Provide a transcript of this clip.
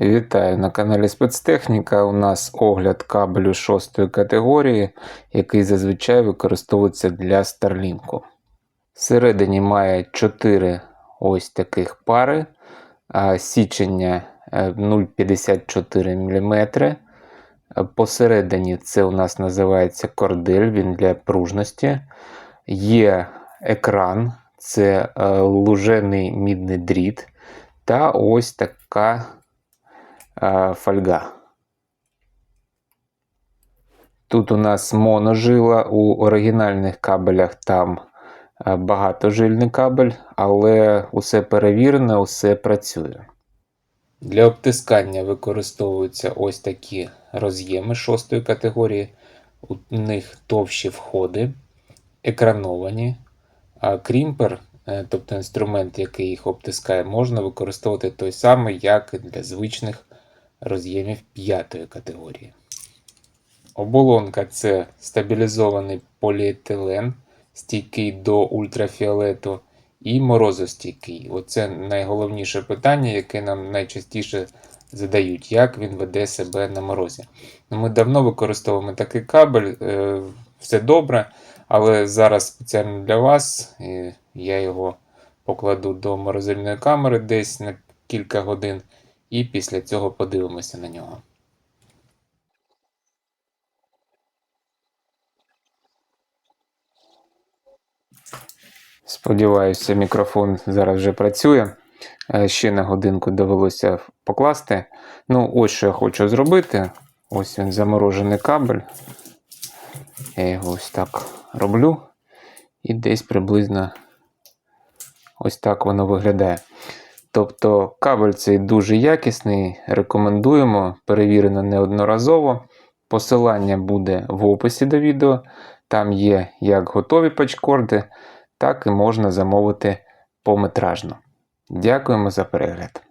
Вітаю на каналі Спецтехніка. У нас огляд кабелю 6 категорії, який зазвичай використовується для Starlink. Всередині має 4 ось таких пари, січення е, 0,54 мм. Посередині це у нас називається кордель, він для пружності. Є екран, це е, лужений мідний дріт. Та ось така е, фольга. Тут у нас моножила, у оригінальних кабелях там багатожильний кабель, але усе перевірено, усе працює. Для обтискання використовуються ось такі роз'єми 6 категорії. У них товщі входи, екрановані, а крімпер, е, тобто інструмент, який їх обтискає, можна використовувати той самий, як і для звичних роз'ємів 5 категорії. Оболонка це стабілізований поліетилен, стійкий до ультрафіолету, і морозостійкий. Оце найголовніше питання, яке нам найчастіше задають, як він веде себе на морозі. Ну, Ми давно використовуємо такий кабель, е, все добре, але зараз спеціально для вас я його покладу до морозильної камери десь на кілька годин, і після цього подивимося на нього. Сподіваюся, мікрофон зараз вже працює. Е, Ще на годинку довелося покласти. Ну, ось що я хочу зробити. Ось він заморожений кабель. Я його ось так роблю. І десь приблизно ось так воно виглядає. Тобто кабель цей дуже якісний, рекомендуємо, перевірено неодноразово. Посилання буде в описі до відео. Там є як готові пачкорди, так і можна замовити пометражно. Дякуємо за перегляд.